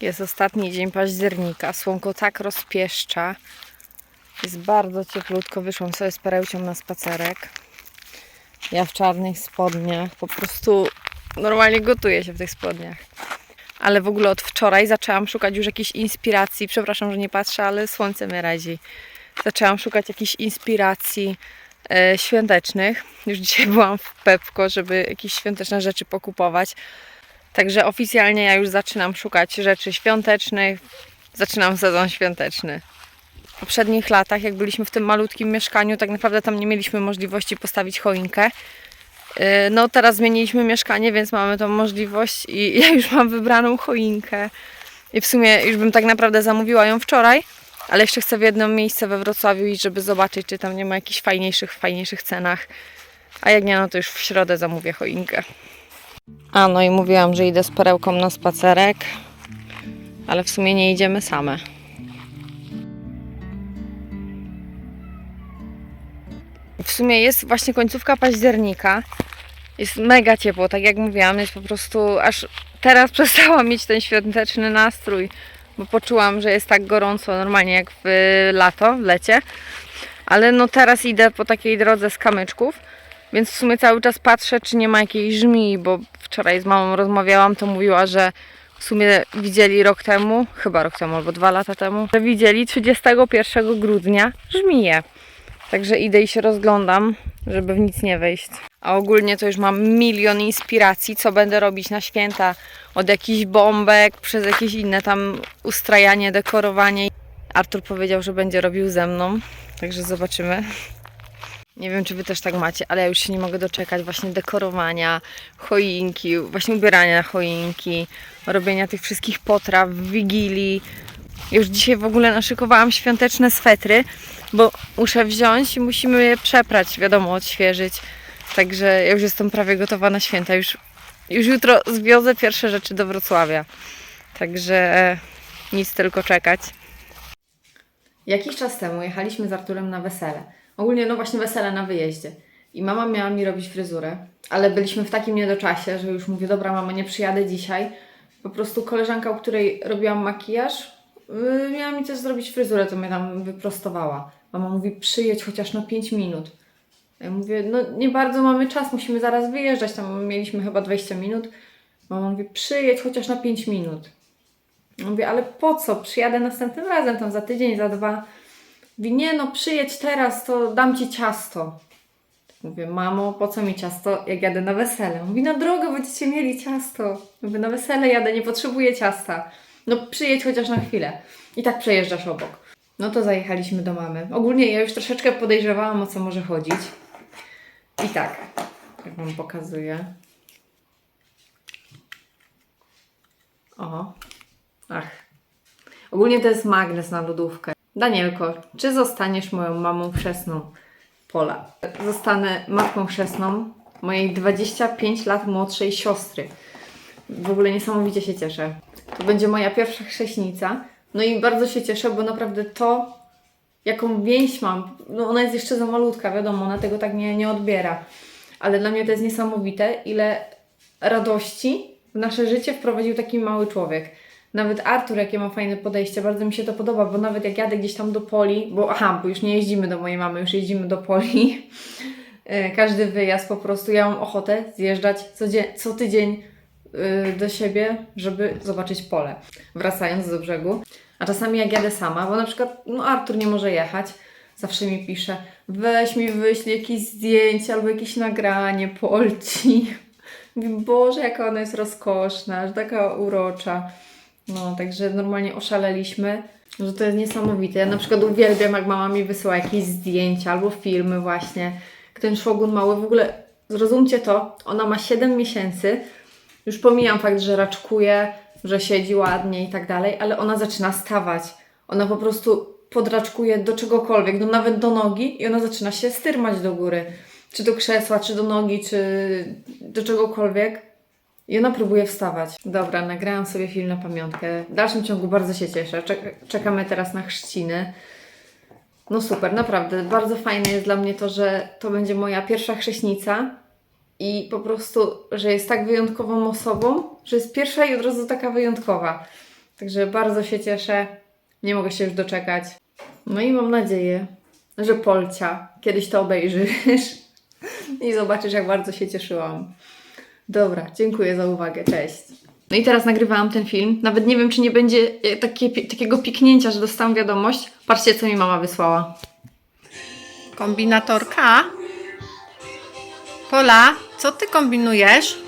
Jest ostatni dzień października. Słonko tak rozpieszcza. Jest bardzo cieplutko. Wyszłam sobie z perełcią na spacerek. Ja w czarnych spodniach. Po prostu normalnie gotuję się w tych spodniach. Ale w ogóle od wczoraj zaczęłam szukać już jakiejś inspiracji. Przepraszam, że nie patrzę, ale słońce mnie razi. Zaczęłam szukać jakichś inspiracji e, świątecznych. Już dzisiaj byłam w Pepko, żeby jakieś świąteczne rzeczy pokupować. Także oficjalnie ja już zaczynam szukać rzeczy świątecznych. Zaczynam sezon świąteczny. W poprzednich latach, jak byliśmy w tym malutkim mieszkaniu, tak naprawdę tam nie mieliśmy możliwości postawić choinkę. Yy, No teraz zmieniliśmy mieszkanie, więc mamy tą możliwość i ja już mam wybraną choinkę. I w sumie już bym tak naprawdę zamówiła ją wczoraj, ale jeszcze chcę w jedno miejsce we Wrocławiu iść, żeby zobaczyć, czy tam nie ma jakichś fajniejszych, fajniejszych cenach. A jak nie, no to już w środę zamówię choinkę. A no i mówiłam, że idę z perełką na spacerek, ale w sumie nie idziemy same. W sumie jest właśnie końcówka października. Jest mega ciepło, tak jak mówiłam, jest po prostu aż teraz przestałam mieć ten świąteczny nastrój, bo poczułam, że jest tak gorąco normalnie jak w lato, w lecie. Ale no teraz idę po takiej drodze z kamyczków, więc w sumie cały czas patrzę, czy nie ma jakiejś żmii, bo wczoraj z mamą rozmawiałam, to mówiła, że w sumie widzieli rok temu, chyba rok temu albo dwa lata temu, że widzieli 31 grudnia żmiję. Także idę i się rozglądam, żeby w nic nie wejść. A ogólnie to już mam milion inspiracji, co będę robić na święta. Od jakichś bombek, przez jakieś inne tam ustrajanie, dekorowanie. Artur powiedział, że będzie robił ze mną, także zobaczymy. Nie wiem, czy wy też tak macie, ale ja już się nie mogę doczekać właśnie dekorowania, choinki, właśnie ubierania na choinki, robienia tych wszystkich potraw, wigilii. Już dzisiaj w ogóle naszykowałam świąteczne swetry, bo muszę wziąć i musimy je przeprać, wiadomo, odświeżyć. Także ja już jestem prawie gotowa na święta. Już, już jutro zwiozę pierwsze rzeczy do Wrocławia. Także e, nic tylko czekać. Jakiś czas temu jechaliśmy z Arturem na wesele. Ogólnie, no właśnie wesele na wyjeździe. I mama miała mi robić fryzurę, ale byliśmy w takim niedoczasie, że już mówię, dobra mama, nie przyjadę dzisiaj. Po prostu koleżanka, u której robiłam makijaż, yy, miała mi też zrobić fryzurę, to mnie tam wyprostowała. Mama mówi, przyjedź chociaż na 5 minut. Ja mówię, no nie bardzo mamy czas, musimy zaraz wyjeżdżać, tam mieliśmy chyba 20 minut. Mama mówi, przyjedź chociaż na 5 minut. Mówię, ale po co? Przyjadę następnym razem, tam za tydzień, za dwa. Mówi, nie no, przyjedź teraz, to dam Ci ciasto. Mówię, mamo, po co mi ciasto, jak jadę na wesele? Mówi, na drogę będziecie mieli ciasto. Mówię, na wesele jadę, nie potrzebuję ciasta. No przyjedź chociaż na chwilę. I tak przejeżdżasz obok. No to zajechaliśmy do mamy. Ogólnie ja już troszeczkę podejrzewałam, o co może chodzić. I tak, jak Wam pokazuję. O, ach. Ogólnie to jest magnes na lodówkę. Danielko, czy zostaniesz moją mamą chrzestną? Pola. Zostanę matką chrzestną mojej 25 lat młodszej siostry. W ogóle niesamowicie się cieszę. To będzie moja pierwsza chrześnica. No i bardzo się cieszę, bo naprawdę to, jaką więź mam, no ona jest jeszcze za malutka, wiadomo, ona tego tak nie, nie odbiera. Ale dla mnie to jest niesamowite, ile radości w nasze życie wprowadził taki mały człowiek. Nawet Artur, jakie ma fajne podejście, bardzo mi się to podoba, bo nawet jak jadę gdzieś tam do Poli, bo aha, bo już nie jeździmy do mojej mamy, już jeździmy do Poli. E, Każdy wyjazd po prostu, ja mam ochotę zjeżdżać co, dzie- co tydzień y, do siebie, żeby zobaczyć pole, wracając do brzegu. A czasami jak jadę sama, bo na przykład no Artur nie może jechać, zawsze mi pisze, weź mi wyślij jakieś zdjęcie albo jakieś nagranie Polci. Boże, jaka ona jest rozkoszna, że taka urocza. No, także normalnie oszaleliśmy, że to jest niesamowite. Ja na przykład uwielbiam, jak mama mi wysyła jakieś zdjęcia albo filmy właśnie. Ten szłogun mały, w ogóle zrozumcie to, ona ma 7 miesięcy, już pomijam fakt, że raczkuje, że siedzi ładnie i tak dalej, ale ona zaczyna stawać. Ona po prostu podraczkuje do czegokolwiek, no nawet do nogi i ona zaczyna się styrmać do góry. Czy do krzesła, czy do nogi, czy do czegokolwiek. I ona próbuje wstawać. Dobra, nagrałam sobie film na pamiątkę. W dalszym ciągu bardzo się cieszę. Czek- czekamy teraz na chrzciny. No super, naprawdę. Bardzo fajne jest dla mnie to, że to będzie moja pierwsza chrześnica i po prostu, że jest tak wyjątkową osobą, że jest pierwsza i od razu taka wyjątkowa. Także bardzo się cieszę. Nie mogę się już doczekać. No i mam nadzieję, że Polcia kiedyś to obejrzysz i zobaczysz, jak bardzo się cieszyłam. Dobra, dziękuję za uwagę. Cześć. No i teraz nagrywałam ten film. Nawet nie wiem, czy nie będzie e, takie, takiego piknięcia, że dostałam wiadomość. Patrzcie, co mi mama wysłała. Kombinatorka. Pola, co ty kombinujesz?